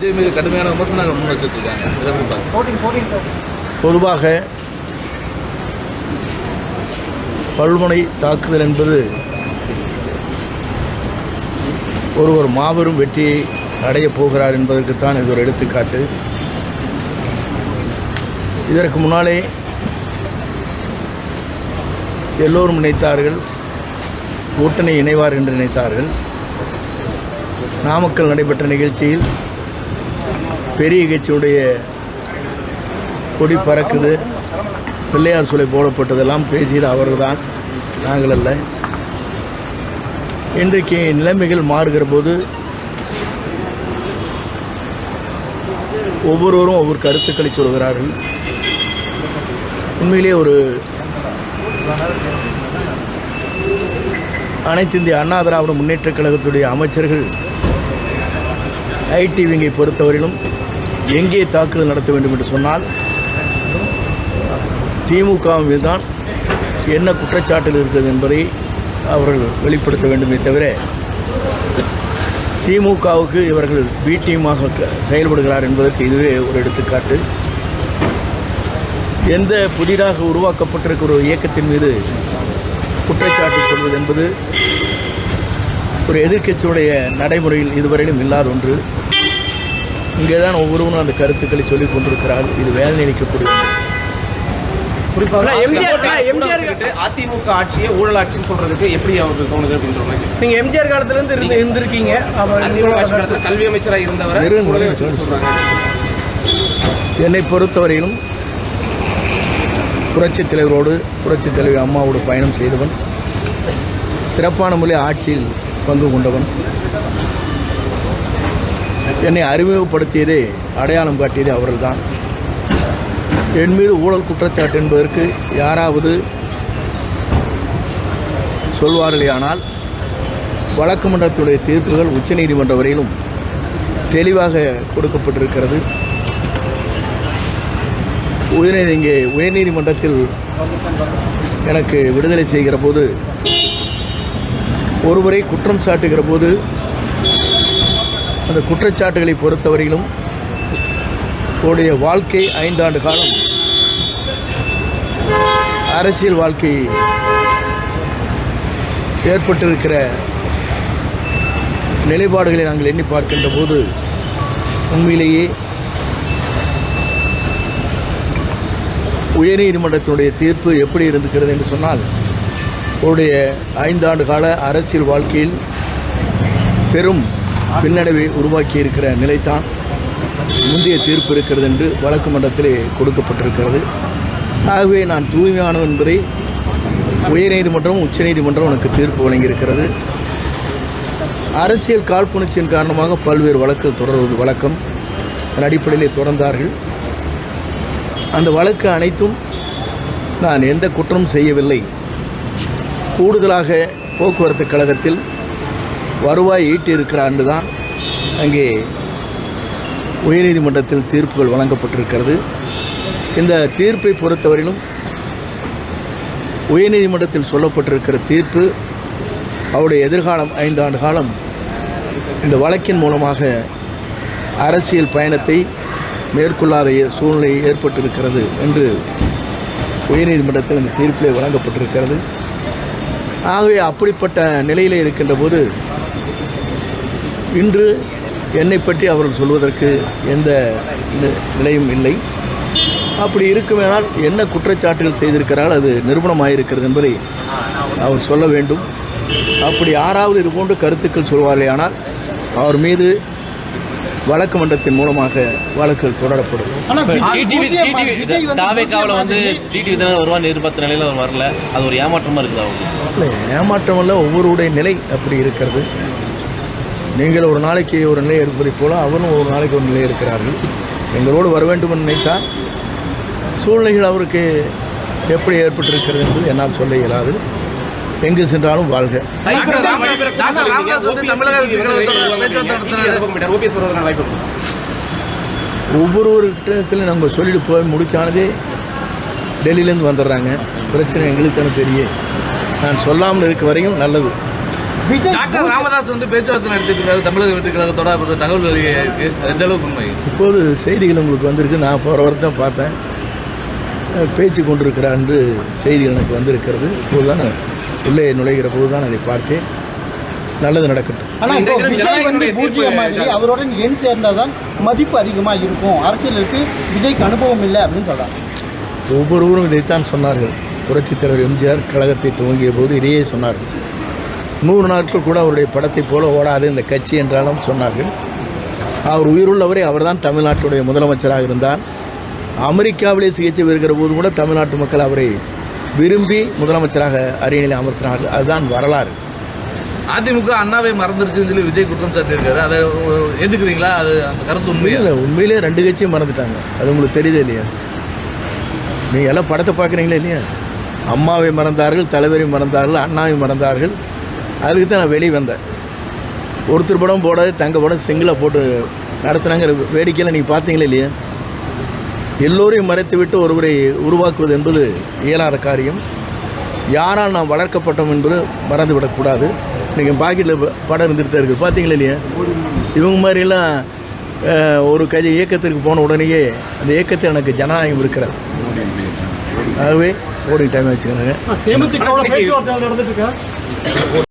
விஜய் மீது கடுமையான விமர்சனங்கள் முன் வச்சுருக்காங்க. பொதுவாக பல்முனை தாக்குதல் என்பது ஒருவர் மாபெரும் வெற்றியை அடையப் போகிறார் என்பதற்குத்தான் இது ஒரு எடுத்துக்காட்டு. இதற்கு முன்னாலே எல்லோரும் நினைத்தார்கள் கூட்டணி இணைவார் என்று நினைத்தார்கள். நாமக்கல் நடைபெற்ற நிகழ்ச்சியில் பெரிய கட்சியுடைய கொடி பறக்குது. பிள்ளையார் சுலை போடப்பட்டதெல்லாம் பேசியது அவர்கள்தான் நாங்கள் அல்ல. இன்றைக்கு நிலைமைகள் மாறுகிற போது ஒவ்வொருவரும் ஒவ்வொரு கருத்துக்களை சொல்கிறார்கள். உண்மையிலே ஒரு அனைத்து இந்திய அண்ணா திராவிட முன்னேற்றக் கழகத்துடைய அமைச்சர்கள் ஐடி விங்கை பொறுத்தவரையிலும் எங்கே தாக்குதல் நடத்த வேண்டும் என்று சொன்னால் திமுக மீது தான் என்ன குற்றச்சாட்டில் இருக்கிறது என்பதை அவர்கள் வெளிப்படுத்த வேண்டுமே தவிர திமுகவுக்கு இவர்கள் பி டீமாக க- செயல்படுகிறார் என்பதற்கு இதுவே ஒரு எடுத்துக்காட்டு. எந்த புதிதாக உருவாக்கப்பட்டிருக்கிற ஒரு இயக்கத்தின் மீது குற்றச்சாட்டு சொல்வது என்பது ஒரு எதிர்க்கட்சியுடைய நடைமுறையில் இதுவரையிலும் இல்லாத ஒன்று. இங்கே தான் ஒவ்வொருவரும் அந்த கருத்துக்களை சொல்லிக் கொண்டிருக்கிறார்கள். இது வேதனை அளிக்கக்கூடிய அதிமுக ஆட்சியை ஊழல் ஆட்சின்னு சொல்றதுக்கு எப்படி அவருக்கு தோணுது அப்படின்ற மாதிரி நீங்க எம்ஜிஆர் காலத்துல இருந்து இருந்து இருந்திருக்கீங்க. கல்வி அமைச்சராக இருந்தவரை சொல்றாங்க. என்னை பொறுத்தவரையிலும் புரட்சித் தலைவரோடு புரட்சித் தலைவி அம்மாவோடு பயணம் செய்தவன் சிறப்பான முறையில் ஆட்சியில் பங்கு கொண்டவன். என்னை அறிமுகப்படுத்தியதே அடையாளம் காட்டியதே அவர்கள்தான். என் மீது ஊழல் குற்றச்சாட்டு என்பதற்கு யாராவது சொல்வார்களேயானால் வழக்கு மன்றத்துடைய தீர்ப்புகள் உச்சநீதிமன்ற வரையிலும் தெளிவாக கொடுக்கப்பட்டிருக்கிறது. உயர்நீதி இங்கே உயர்நீதிமன்றத்தில் எனக்கு விடுதலை செய்கிற போது ஒருவரை குற்றம் சாட்டுகிற போது அந்த குற்றச்சாட்டுகளை பொறுத்தவரையிலும் உடைய வாழ்க்கை ஐந்தாண்டு காலம் அரசியல் வாழ்க்கை ஏற்பட்டிருக்கிற நிலைப்பாடுகளை நாங்கள் எண்ணி பார்க்கின்ற போது உண்மையிலேயே உயர்நீதிமன்றத்தினுடைய தீர்ப்பு எப்படி இருந்துக்கிறது என்று சொன்னால் அவருடைய ஐந்தாண்டு கால அரசியல் வாழ்க்கையில் பெரும் பின்னடைவை உருவாக்கி இருக்கிற நிலைத்தான் முந்தைய தீர்ப்பு இருக்கிறது என்று வழக்கு மன்றத்திலே கொடுக்கப்பட்டிருக்கிறது. ஆகவே நான் தூய்மையானவன் என்பதை உயர்நீதிமன்றம் உச்சநீதிமன்றம் எனக்கு தீர்ப்பு வழங்கியிருக்கிறது. அரசியல் காழ்ப்புணர்ச்சியின் காரணமாக பல்வேறு வழக்குகள் தொடர்வது வழக்கம். அதன் அடிப்படையிலே தொடர்ந்தார்கள். அந்த வழக்கு அனைத்தும் நான் எந்த குற்றமும் செய்யவில்லை. கூடுதலாக போக்குவரத்து கழகத்தில் வருவாய் ஈட்டியிருக்கிற ஆண்டு தான் அங்கே உயர்நீதிமன்றத்தில் தீர்ப்புகள் வழங்கப்பட்டிருக்கிறது. இந்த தீர்ப்பை பொறுத்தவரையிலும் உயர்நீதிமன்றத்தில் சொல்லப்பட்டிருக்கிற தீர்ப்பு அவருடைய எதிர்காலம் ஐந்தாண்டு காலம் இந்த வழக்கின் மூலமாக அரசியல் பயணத்தை மேற்கொள்ளாத சூழ்நிலை ஏற்பட்டிருக்கிறது என்று உயர்நீதிமன்றத்தில் இந்த தீர்ப்பிலே வழங்கப்பட்டிருக்கிறது. ஆகவே அப்படிப்பட்ட நிலையில் இருக்கின்ற போது இன்று என்னை பற்றி அவர்கள் சொல்வதற்கு எந்த நிலையும் இல்லை. அப்படி இருக்குமேனால் என்ன குற்றச்சாட்டுகள் செய்திருக்கிறால் அது நிரூபணமாயிருக்கிறது என்பதை அவர் சொல்ல வேண்டும். அப்படி யாராவது இது போன்று கருத்துக்கள் சொல்வார்களேயானால் அவர் மீது வழக்கு மன்றத்தின் மூலமாக வழக்குகள் தொடரப்படும். வந்து டிடிவி வருவான்னு எதிர்பார்த்த நிலையில் அவர் வரல. அது ஒரு ஏமாற்றமா இருக்குது அவங்களுக்கு இல்லை ஏமாற்றமல்ல ஒவ்வொருடைய நிலை அப்படி இருக்கிறது. நீங்கள் ஒரு நாளைக்கு ஒரு நிலை எடுப்பதைப் போல அவரும் ஒரு நாளைக்கு ஒரு நிலை இருக்கிறார்கள். எங்களோடு வர வேண்டும் என்று நினைத்தால் சூழ்நிலைகள் அவருக்கு எப்படி ஏற்பட்டிருக்கிறது என்று என்னால் சொல்ல இயலாது. எங்கு சென்றாலும் வாழ்க. ஓபிஎஸ் நம்ம சொல்லிட்டு போய் முடிச்சானதே டெல்லியிலேருந்து வந்துடுறாங்க. பிரச்சனை எங்களுக்கு தானே தெரியும் நான் சொல்லாமல் இருக்க வரையும் நல்லது. விஜய் டாக்டர் ராமதாஸ் வந்து பேச்சுவார்த்தை நடத்திட்டு இருக்காரு தமிழக வெற்றி கழகத்தோட தகவல் அது எந்த அளவுக்கு உண்மை? இப்போது செய்திகள் உங்களுக்கு வந்திருக்கு. நான் போகிற வரை தான் பார்த்தேன். பேச்சு கொண்டிருக்கிறார் என்று செய்திகள் எனக்கு வந்திருக்கிறது. இப்போது தான் நான் உள்ளே நுழைகிற போது தான் அதை பார்த்தேன். நல்லது நடக்கட்டும். ஆனா இப்போ இன்றைக்கு விஜய் வந்து பூஜ்ஜியம் மாதிரி அவருடன் எண் சேர்ந்தாதான் மதிப்பு அதிகமா இருக்கும். அரசியலுக்கு விஜய்க்கு அனுபவம் இல்லை அப்படின்னு சொல்றாங்க. ஒவ்வொருவரும் இதைத்தான் சொன்னார்கள். புரட்சித் தலைவர் எம்ஜிஆர் கழகத்தை துவங்கிய போது இதையே சொன்னார்கள். நூறு நாட்கள் கூட அவருடைய படத்தைப் போல ஓடாது இந்த கட்சி என்றாலும் சொன்னார்கள். அவர் உயிருள்ளவரை அவர்தான் தமிழ்நாட்டுடைய முதலமைச்சராக இருந்தார். அமெரிக்காவிலே சிகிச்சை பெறுகிற போது கூட தமிழ்நாட்டு மக்கள் அவரை விரும்பி முதலமைச்சராக அரியணையில் அமர்த்தினார்கள். அதுதான் வரலாறு. அதிமுக அண்ணாவை மறந்துருச்சுன்னு சொல்லி விஜய் குற்றம் சாட்டியிருக்காரு. அதை எதுக்குறீங்களா அது அந்த கருத்து உண்மையா? இல்லை உண்மையிலே ரெண்டு கட்சியும் மறந்துட்டாங்க. அது உங்களுக்கு தெரியுதே இல்லையா? நீங்கள் எல்லாம் படத்தை பார்க்குறீங்களா இல்லையா? அம்மாவை மறந்தார்கள் தலைவரை மறந்தார்கள் அண்ணாவை மறந்தார்கள். அதுக்கு தான் நான் வெளியே வந்தேன். ஒருத்தர் படம் போட தங்க படம் சிங்கிளாக போட்டு நடத்துனாங்கிற வேடிக்கையில் நீங்கள் பார்த்தீங்களா இல்லையா? எல்லோரையும் மறைத்து விட்டு ஒருவரை உருவாக்குவது என்பது இயலாத காரியம். யாரால் நாம் வளர்க்கப்பட்டோம் என்பது மறந்துவிடக்கூடாது இன்றைக்கி பாக்கெட்டில் படம் இருந்துகிட்டு தான் இருக்குது பார்த்தீங்களா இல்லையா? இவங்க மாதிரிலாம் ஒரு கை இயக்கத்திற்கு போன உடனேயே அந்த இயக்கத்தை எனக்கு ஜனநாயகம் இருக்கிறது. ஆகவே ஓடி டைம் வச்சுக்கிறாங்க